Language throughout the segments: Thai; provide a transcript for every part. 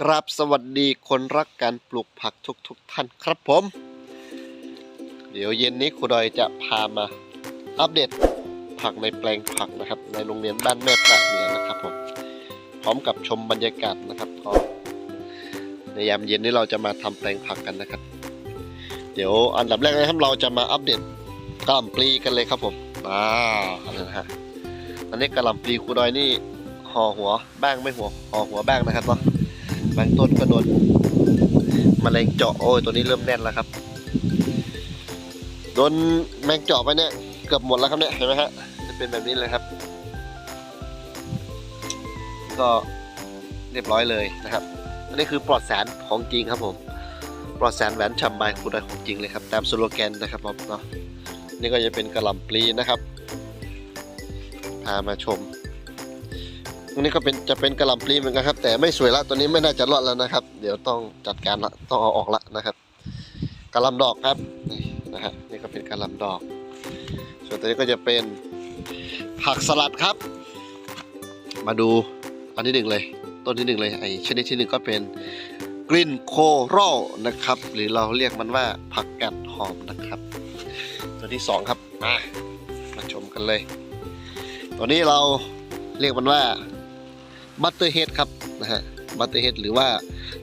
กราบสวัสดีคนรักการปลูกผักทุกๆทท่านครับผม เดี๋ยวเย็นนี้ครูดอยจะพามาอัปเดตผักในแปลงผักนะครับ ในโรงเรียนบ้านแม่ปลาเหนือนะครับผมพร้อมกับชมบรรยากาศนะครับก็ในยามเย็นนี้เราจะมาทำแปลงผักกันนะครับ เดี๋ยวอันดับแรกนะครับเราจะมาอัปเดตกะหล่ำปลีกันเลยครับผมอ่าอันนี้นะฮะอันนี้กะหล่ำปลีครูดอยนี่ห่อหัวบ้างไม่หัวห่อหัวบ้างนะครับเนาะ บางต้นก็โดนแมลงเจาะโอ้ยตัวนี้เริ่มแน่นแล้วครับ โดนแมงเจาะไปเนี่ยเกือบหมดแล้วครับเนี่ยเห็นไหมฮะจะเป็นแบบนี้เลยครับ ก็เรียบร้อยเลยนะครับอันนี้คือปลอดสารของจริงครับผมปลอดสารแหวนฉ่ำใบคุณได้ของจริงเลยครับตามสโลแกนนะครับผมเนาะนี่ก็จะเป็นกระหล่ำปลีนะครับพามาชม ตรงนี้ก็เป็นจะเป็นกระหล่ำปลีเหมือนกันครับ แต่ไม่สวยละตัวนี้ไม่น่าจะรอดแล้วนะครับ เดี๋ยวต้องจัดการละต้องเอาออกละนะครับกระหล่ำดอกครับนี่นะฮะนี่ก็เป็นกระหล่ำดอก ส่วนตัวนี้ก็จะเป็นผักสลัดครับ มาดูอันที่หนึ่งเลย ต้นที่หนึ่งเลยไอชนิดที่หนึ่งก็เป็นกลิ่นโคโรนะครับ หรือเราเรียกมันว่าผักกัดหอมนะครับ ตัวที่สองครับมามาชมกันเลย ตัวนี้เราเรียกมันว่า บัตเตอร์เฮดครับนะฮะบัตเตอร์เฮดหรือว่า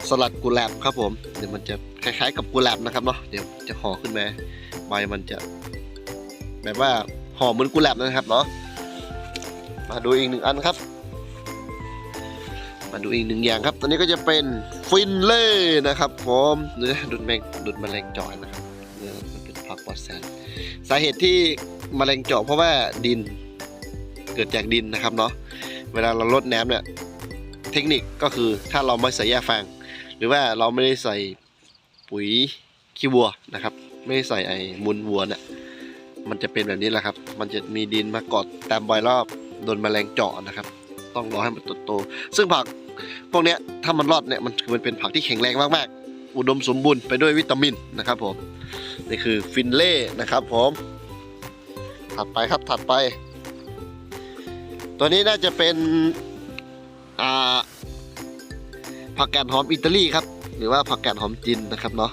สลัดกุหลาบครับผมเดี๋ยวมันจะคล้าย ๆ กับกุหลาบนะครับเนาะเดี๋ยวจะห่อขึ้นมาใบมันจะ แบบว่าห่อเหมือนกุหลาบนะครับเนาะมาดูอีกหนึ่งอันครับ มาดูอีกหนึ่งอย่างครับ ตัวนี้ก็จะเป็นฟินเล่นะครับผมเนื้อดุดแมงดุดแมลงจาะนะครับเนื้อมันเป็นผักปลอดสารสาเหตุที่แมลงเจาะเพราะว่าดินเกิดจากดินนะครับเนาะ เวลาเราลดน้ำเนี่ยเทคนิคก็คือถ้าเราไม่ใส่หญ้าฟางหรือว่าเราไม่ได้ใส่ปุ๋ยขี้วัวนะครับ ไม่ได้ใส่ไอ้มูลวัวเนี่ยมันจะเป็นแบบนี้แหละครับ มันจะมีดินมาเกาะตามใบรอบโดนแมลงเจาะนะครับ ต้องรอให้มันโตๆซึ่งผักพวกเนี้ยถ้ามันรอดเนี่ยมันมันเป็นผักที่แข็งแรงมากๆ อุดมสมบูรณ์ไปด้วยวิตามินนะครับผมนี่คือฟินเล่นะครับผมถัดไปครับถัดไป ตัวนี้น่าจะเป็นผักกาดหอมอิตาลีครับ หรือว่าผักกาดหอมจีนนะครับเนาะ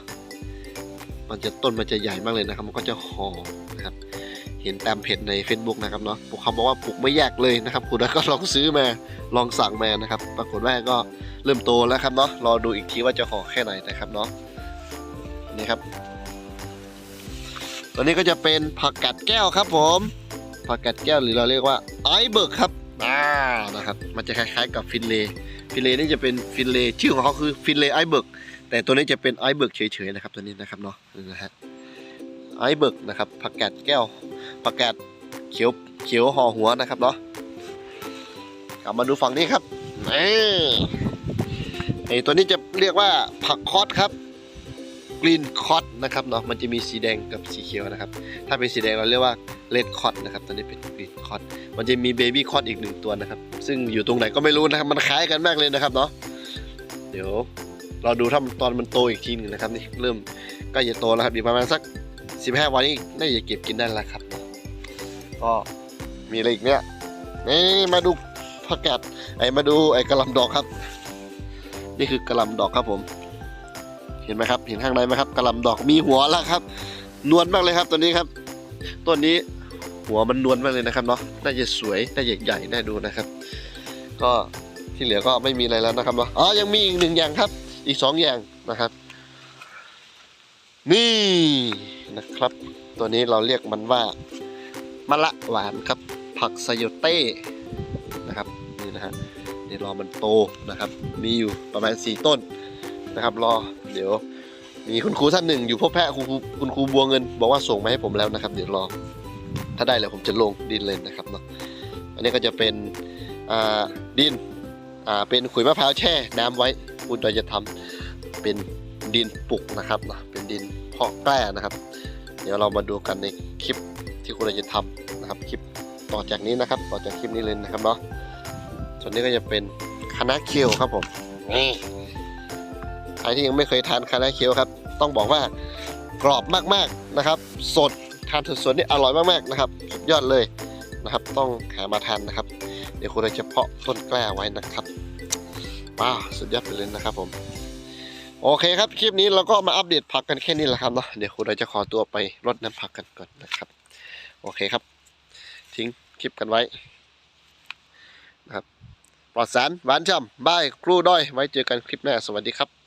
มันจะต้นมันจะใหญ่มากเลยนะครับ มันก็จะหอมนะครับ เห็นตามเพจใน Facebook นะครับเนาะพวกเขาบอกว่าปลูกไม่ยากเลยนะครับ คุณก็ลองซื้อมาลองสั่งมานะครับ ปรากฏว่าก็เริ่มโตแล้วครับเนาะรอดูอีกทีว่าจะห่อแค่ไหนนะครับเนาะนี่ครับตัวนี้ก็จะเป็นผักกาดแก้วครับผมผักกาดแก้วหรือเราเรียกว่าไอเบิร์กครับ อ่านะครับ มันจะคล้ายๆกับฟินเลฟินเลนี่จะเป็นฟินเลชื่อของเขาคือฟินเลไอเบิร์กแต่ตัวนี้จะเป็นไอเบิร์กเฉยๆนะครับตัวนี้นะครับเนาะนะฮะไอเบิร์กนะครับผักกาดแก้วผักกาดเขียวเขียวห่อหัวนะครับเนาะกลับมาดูฝั่งนี้ครับนี่ไอตัวนี้จะเรียกว่าผักคอสครับกรีนคอสนะครับเนาะมันจะมีสีแดงกับสีเขียวนะครับ ถ้าเป็นสีแดงเราเรียกว่า เลดคอ t นะครับตัวนี้เป็นกรีนคอ t มันจะมีเบบี้คอ t อีกหนึ่งตัวนะครับ ซึ่งอยู่ตรงไหนก็ไม่รู้นะครับ มันคล้ายกันมากเลยนะครับเนาะเดี๋ยวเราดูถ้าตอนมันโตอีกทีหนึงนะครับนี่เริ่มใกล้จะโตแล้วครับอีกประมาณสัก 15 วันนี้น่าจะเก็บกินได้แล้วครับ ก็มีอะไรอีกเนี่ยนี่มาดูผักกาดไอ้มาดูไอ้กระลำดอกครับ นี่คือกระลำดอกครับผม เห็นไหมครับ เห็นข้างในไหมครับกระลำดอกมีหัวแล้วครับ นวลมากเลยครับตัวนี้ครับ ต้นนี้ หัวมันนวลมากเลยนะครับเนาะน่าจะสวยน่าจะใหญ่น่าดูนะครับ ก็ที่เหลือก็ไม่มีอะไรแล้วนะครับเนาะอ๋อยังมีอีกหนึ่งอย่างครับ อีกสองอย่างนะครับ นี่นะครับ ตัวนี้เราเรียกมันว่ามะละหวานครับ ผักไซโยเต้นะครับนี่นะฮะเดี๋ยวรอมันโตนะครับ มีอยู่ประมาณสี่ต้นนะครับ รอเดี๋ยวมีคุณครูท่านหนึ่งอยู่พบแพะคุณครูคุณครูบัวเงิน บอกว่าส่งมาให้ผมแล้วนะครับ เดี๋ยวรอ ถ้าได้แล้วผมจะลงดินเลยนะครับเนาะอันนี้ก็จะเป็นดินเป็นขุยมะพร้าวแช่น้ำไว้คุณจะทำเป็นดินปลูกนะครับเนาะเป็นดินเพาะแกล้นะครับ เดี๋ยวเรามาดูกันในคลิปที่คุณจะทำนะครับคลิปต่อจากนี้นะครับต่อจากคลิปนี้เลยนะครับเนาะส่วนนี้ก็จะเป็นคณะเคียวครับผมนี่ใครที่ยังไม่เคยทานคาราเคียวครับ ต้องบอกว่ากรอบมากๆนะครับ สด ทานสดๆนี่อร่อยมากๆนะครับสุดยอดเลยนะครับ ต้องหามาทานนะครับ เดี๋ยวคุณจะเพาะต้นกล้าไว้นะครับว้าวสุดยอดไปเลยนะครับผมโอเคครับคลิปนี้เราก็มาอัปเดตผักกันแค่นี้แหละครับเนาะเดี๋ยวครูเราจะขอตัวไปรดน้ำผักกันก่อนนะครับ โอเคครับ ทิ้งคลิปกันไว้นะครับปลอดสารหวานช่ำบายครูด้อยไว้เจอกันคลิปหน้าสวัสดีครับ